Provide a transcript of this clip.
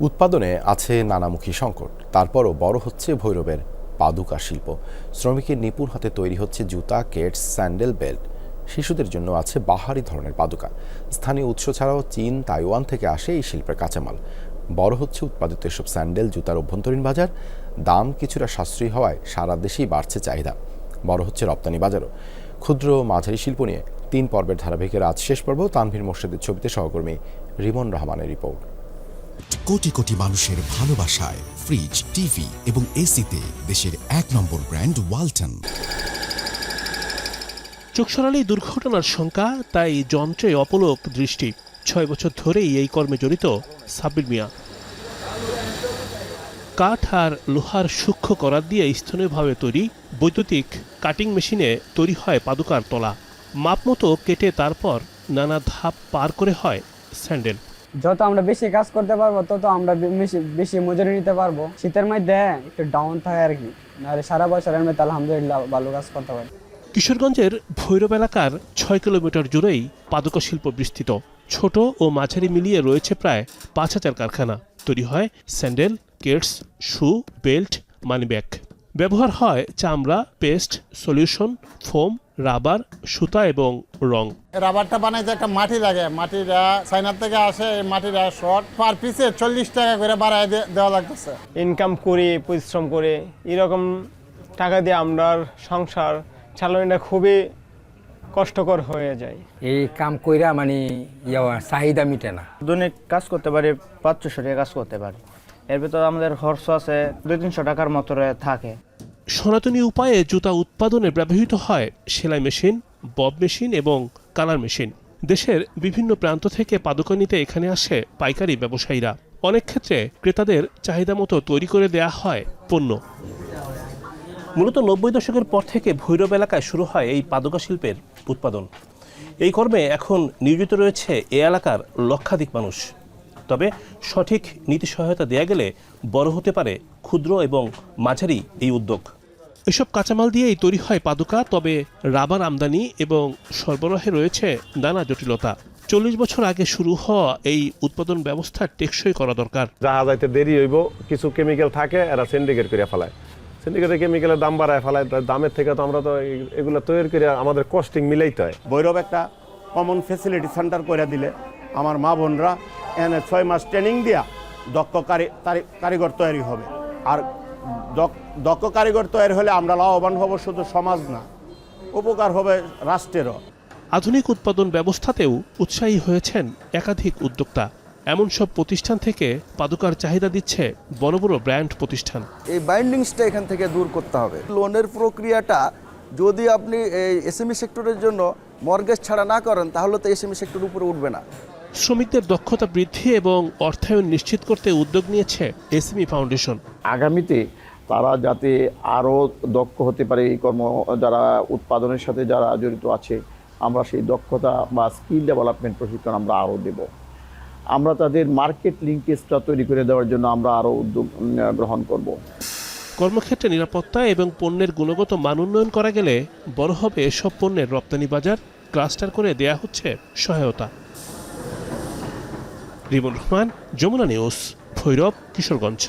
উৎপাদনে আছে নানামুখী সংকট। তারপরও বড় হচ্ছে ভৈরবের পাদুকা শিল্প। শ্রমিকের নিপুণ হাতে তৈরি হচ্ছে জুতা, কেটস, স্যান্ডেল, বেল্ট। শিশুদের জন্য আছে বাহারি ধরনের পাদুকা। স্থানীয় উৎস ছাড়াও চীন, তাইওয়ান থেকে আসে এই শিল্পের কাঁচামাল। বড় হচ্ছে উৎপাদিত এসব স্যান্ডেল, জুতার অভ্যন্তরীণ বাজার। দাম কিছুটা সাশ্রয়ী হওয়ায় সারা দেশেই বাড়ছে চাহিদা। বড় হচ্ছে রপ্তানি বাজারও। ক্ষুদ্র মাঝারি শিল্প নিয়ে তিন পর্বের ধারাবাহিকের আজ শেষ পর্ব। তানভীর মোর্শেদের ছবিতে সহকর্মী রিমন রহমানের রিপোর্ট। কোটি কোটি মানুষের ভালোবাসায় ফ্রিজ, টিভি এবং এসিতে দেশের এক নম্বর ব্র্যান্ড ওয়ালটন। চোখ সরালেই দুর্ঘটনার শঙ্কা, তাই যন্ত্রে অপলোক দৃষ্টি। ছয় বছর ধরেই এই কর্মে জড়িত সাব্বির মিয়া। কাঠ আর লোহার সূক্ষ্ম করার দিয়ে স্থানীয়ভাবে তৈরি বৈদ্যুতিক কাটিং মেশিনে তৈরি হয় পাদুকার তলা। মাপ মতো কেটে তারপর নানা ধাপ পার করে হয় স্যান্ডেল। যত আমরা বেশি কাজ করতে পারব, তত আমরা বেশি বেশি মজুরি নিতে পারব। শীতের মধ্যে একটু ডাউন থাকে আর কি। নাহলে সারা বছরের মধ্যে আলহামদুলিল্লাহ ভালো কাজ করতে পারি। কিশোরগঞ্জের ভৈরব এলাকার ছয় কিলোমিটার জুড়েই পাদুকা শিল্প বিস্তৃত। ছোট ও মাঝারি মিলিয়ে রয়েছে প্রায় পাঁচ হাজার কারখানা। তৈরি হয় sandal, keds, shoe, belt, money bag. ব্যবহার হয় চামড়া পেস্ট সলিউশন ফোম রাবার সুতা এবং রং। রাবারটা বানাইতে একটা মাটি লাগে মাটিটা চাইনার থেকে আসে এই মাটিটা শর্ট পার পিসে চল্লিশ টাকা করে বাড়ায় দেওয়া লাগতেছে। ইনকাম করি পরিশ্রম করে এরকম টাকা দিয়ে আমরা সংসার চালানোটা খুবই কষ্টকর হয়ে যায়। এই কাম কইরা মানে ইয়া চাহিদা মিটে না। দৈনিক কাজ করতে পারি পাঁচশো টাকা কাজ করতে পারি। এর ভিতরে আমাদের খরচ আছে দুই তিনশো টাকার মতো থাকে। সনাতনী উপায়ে জুতা উৎপাদনে ব্যবহৃত হয় সেলাই মেশিন, বব মেশিন এবং কালার মেশিন। দেশের বিভিন্ন প্রান্ত থেকে পাদুকা নিতে এখানে আসে পাইকারি ব্যবসায়ীরা। অনেক ক্ষেত্রে ক্রেতাদের চাহিদা মতো তৈরি করে দেয়া হয় পণ্য। মূলত নব্বই দশকের পর থেকে ভৈরব এলাকায় শুরু হয় এই পাদুকা শিল্পের উৎপাদন। এই কর্মে এখন নিয়োজিত রয়েছে এ এলাকার লক্ষাধিক মানুষ। তবে সঠিক নীতি সহায়তা দেয়া গেলে বড় হতে পারে ক্ষুদ্র এবং মাঝারি এই উদ্যোগ। এসব কাঁচামাল দিয়েই তৈরি হয় পাদুকা তবে রাবার আমদানি এবং সরবরাহে রয়েছে নানা জটিলতা। চল্লিশ বছর আগে শুরু হওয়া এই উৎপাদন ব্যবস্থা টেকসই করা দরকার। জাহাজ আইতে দেরি হইব কিছু কেমিক্যাল থাকে এরা সিন্ডিকেট করে ফেলায়। সিন্ডিকেটের কেমিক্যালের দাম বাড়ায় ফেলায় দামের থেকে তো আমরা তো এই- এগুলো তৈরি করে আমাদের কস্টিং মিলাইতে হয়। ভৈরব একটা কমন ফেসিলিটি সেন্টার করে দিলে আমার মা বোনরা এনে ছয় মাস ট্রেনিং দিয়া দক্ষ কারি- কারি- কারিগর তৈরি হবে। আর দক্ষ কারিগর তৈরি হলে আমরা লাভবান হব শুধু সমাজ না উপকার হবে রাষ্ট্রেরও। আধুনিক উৎপাদন ব্যবস্থাতেও উৎসাহী হয়েছেন একাধিক উদ্যোক্তা। এমন সব প্রতিষ্ঠান থেকে পাদুকার চাহিদা দিচ্ছে বড় বড় ব্র্যান্ড প্রতিষ্ঠান। এই বাইন্ডিংসটা এখান থেকে দূর করতে হবে। লোনের প্রক্রিয়াটা যদি আপনি এই এসএমই সেক্টরের জন্য মর্গেজ ছাড়া না করেন তাহলে তো এসএমই সেক্টর উপরে উঠবে না। শ্রমিকদের দক্ষতা বৃদ্ধি এবং অর্থায়ন নিশ্চিত করতে উদ্যোগ নিয়েছে এসএমই ফাউন্ডেশন। আগামীতে তারা যাতে আরও দক্ষ হতে পারে এই কর্ম যারা উৎপাদনের সাথে যারা জড়িত আছে আমরা সেই দক্ষতা বা স্কিল ডেভেলপমেন্ট প্রশিক্ষণ আমরা আরও দেব। আমরা তাদের মার্কেট লিঙ্কেজটা তৈরি করে দেওয়ার জন্য আমরা আরও উদ্যোগ গ্রহণ করব। কর্মক্ষেত্রে নিরাপত্তা এবং পণ্যের গুণগত মান উন্নয়ন করা গেলে বড় হবে এসব পণ্যের রপ্তানি বাজার ক্লাস্টার করে দেয়া হচ্ছে সহায়তা। রিমন রহমান যমুনা নিউজ ভৈরব কিশোরগঞ্জ।